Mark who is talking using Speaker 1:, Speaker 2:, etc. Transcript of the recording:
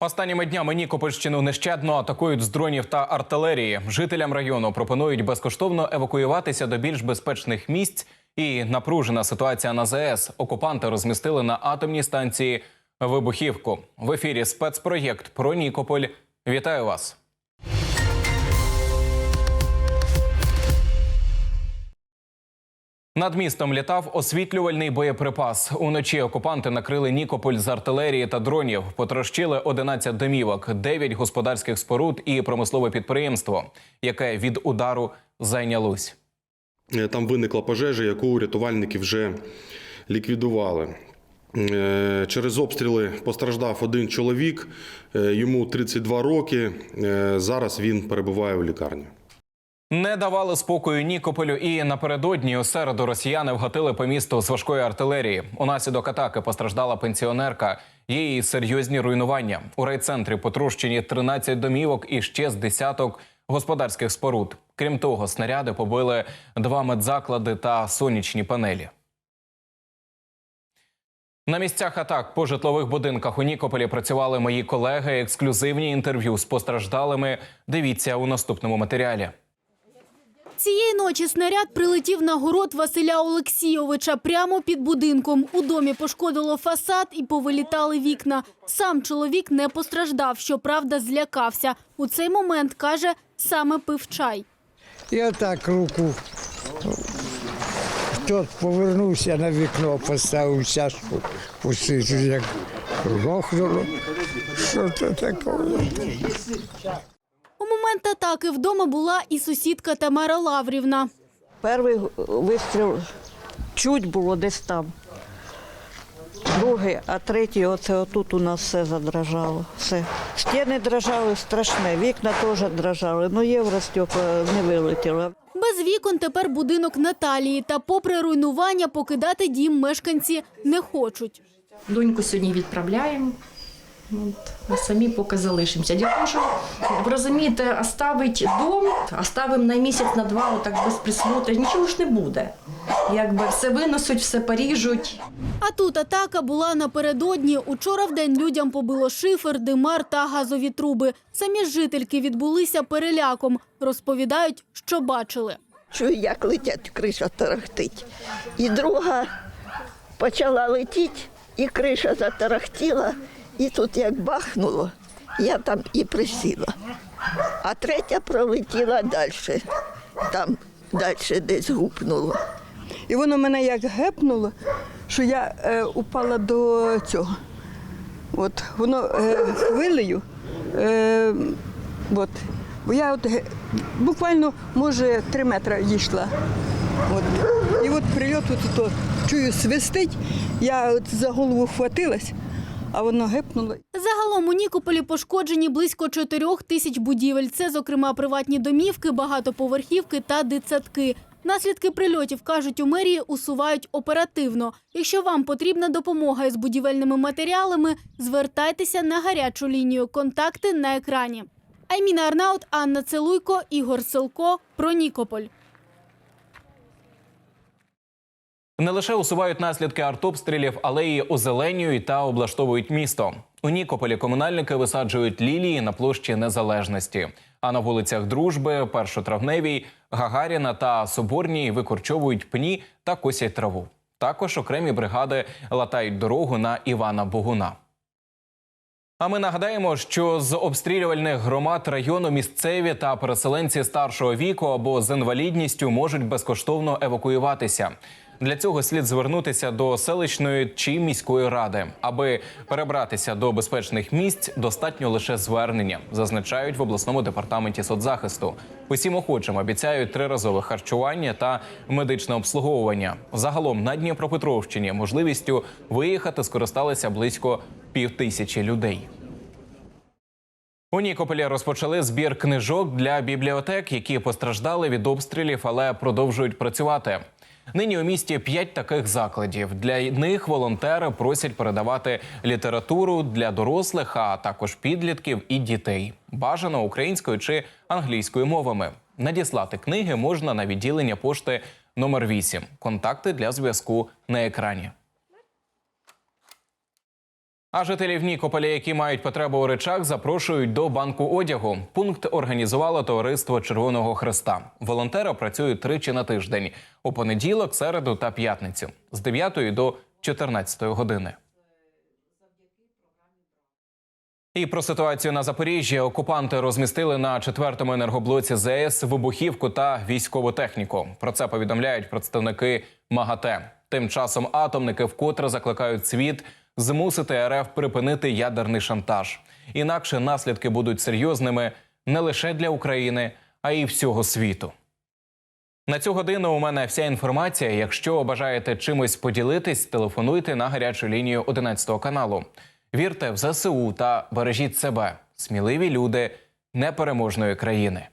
Speaker 1: Останніми днями Нікопольщину нещадно атакують з дронів та артилерії. Жителям району пропонують безкоштовно евакуюватися до більш безпечних місць. І напружена ситуація на ЗАЕС. Окупанти розмістили на атомній станції вибухівку. В ефірі спецпроєкт про Нікополь. Вітаю вас. Над містом літав освітлювальний боєприпас. Уночі окупанти накрили Нікополь з артилерії та дронів. Потрощили 11 домівок, 9 господарських споруд і промислове підприємство, яке від удару зайнялось.
Speaker 2: Е, Там виникла пожежа, яку рятувальники вже ліквідували. Е, Через обстріли постраждав один чоловік, е, йому 32 роки. Зараз він перебуває в лікарні.
Speaker 1: Не давали спокою Нікополю і напередодні у середу росіяни вгатили по місту з важкої артилерії. Унаслідок атаки постраждала пенсіонерка. І серйозні руйнування. У райцентрі потрощені 13 домівок і ще з десяток господарських споруд. Крім того, снаряди побили два медзаклади та сонячні панелі. На місцях атак по житлових будинках у Нікополі працювали мої колеги. Ексклюзивні інтерв'ю з постраждалими. Дивіться у наступному матеріалі.
Speaker 3: Цієї ночі снаряд прилетів на город Василя Олексійовича прямо під будинком. У домі пошкодило фасад і повилітали вікна. Сам чоловік не постраждав, щоправда, злякався. У цей момент, каже, саме пив чай.
Speaker 4: І отак руку. Тот повернувся на вікно, поставив чашку, пустив, як гохнуло. Що це таке?
Speaker 3: Момент атаки вдома була і сусідка Тамара Лаврівна.
Speaker 5: Перший вистріл чуть було десь там. Другий, а третій, оце отут у нас все задрожало. Все. Стіни дрожали страшне, вікна теж дрожали, ну євростекла не вилетіло.
Speaker 3: Без вікон тепер будинок Наталії. Та попри руйнування покидати дім мешканці не хочуть.
Speaker 6: Доньку сьогодні відправляємо. От, а самі поки залишимося. Тому, що ви розумієте, оставить дом, оставимо на місяць, на два, отак без присмотру, нічого ж не буде. Якби все винесуть, все поріжуть.
Speaker 3: А тут атака була напередодні. Учора в день людям побило шифер, димар та газові труби. Самі ж жительки відбулися переляком. Розповідають, що бачили.
Speaker 7: Чую, як летять, криша тарахтить. І друга почала летіти, і криша затарахтіла, і тут як бахнуло, я там і присіла. А третя пролетіла далі, там далі десь гупнуло.
Speaker 8: І воно мене як гепнуло, що я е, упала до цього. От, воно е, хвилею. Е, от. Бо я от, ге- буквально, може, три метри йшла. От. І от прильот от, то, чую, свистить, я от за голову хватилась, а воно гепнуло.
Speaker 3: Загалом у Нікополі пошкоджені близько чотирьох тисяч будівель. Це, зокрема, приватні домівки, багатоповерхівки та дитсадки. Наслідки прильотів, кажуть, у мерії усувають оперативно. Якщо вам потрібна допомога із будівельними матеріалами, звертайтеся на гарячу лінію. Контакти на екрані. Айміна Арнаут, Анна Целуйко, Ігор Силко. Про Нікополь.
Speaker 1: Не лише усувають наслідки артобстрілів, але й озеленюють та облаштовують місто. У Нікополі комунальники висаджують лілії на площі Незалежності. А на вулицях Дружби, Першотравневій, Гагаріна та Соборній викорчовують пні та косять траву. Також окремі бригади латають дорогу на Івана Богуна. А ми нагадаємо, що з обстрілювальних громад району місцеві та переселенці старшого віку або з інвалідністю можуть безкоштовно евакуюватися. Для цього слід звернутися до селищної чи міської ради. Аби перебратися до безпечних місць, достатньо лише звернення, зазначають в обласному департаменті соцзахисту. Усім охочим обіцяють триразове харчування та медичне обслуговування. Загалом на Дніпропетровщині можливістю виїхати скористалися близько півтисячі людей. У Нікополі розпочали збір книжок для бібліотек, які постраждали від обстрілів, але продовжують працювати. Нині у місті п'ять таких закладів. Для них волонтери просять передавати літературу для дорослих, а також підлітків і дітей. Бажано українською чи англійською мовами. Надіслати книги можна на відділення пошти номер 8. Контакти для зв'язку на екрані. А жителів Нікополя, які мають потребу у речах, запрошують до банку одягу. Пункт організувало товариство Червоного Хреста. Волонтери працюють тричі на тиждень у понеділок, середу та п'ятницю з 9 до 14 години. І про ситуацію на Запоріжжі окупанти розмістили на четвертому енергоблоці ЗАЕС вибухівку та військову техніку. Про це повідомляють представники МАГАТЕ. Тим часом атомники вкотре закликають світ змусити РФ припинити ядерний шантаж. Інакше наслідки будуть серйозними не лише для України, а й всього світу. На цю годину у мене вся інформація. Якщо бажаєте чимось поділитись, телефонуйте на гарячу лінію 11 каналу. Вірте в ЗСУ та бережіть себе, сміливі люди непереможної країни.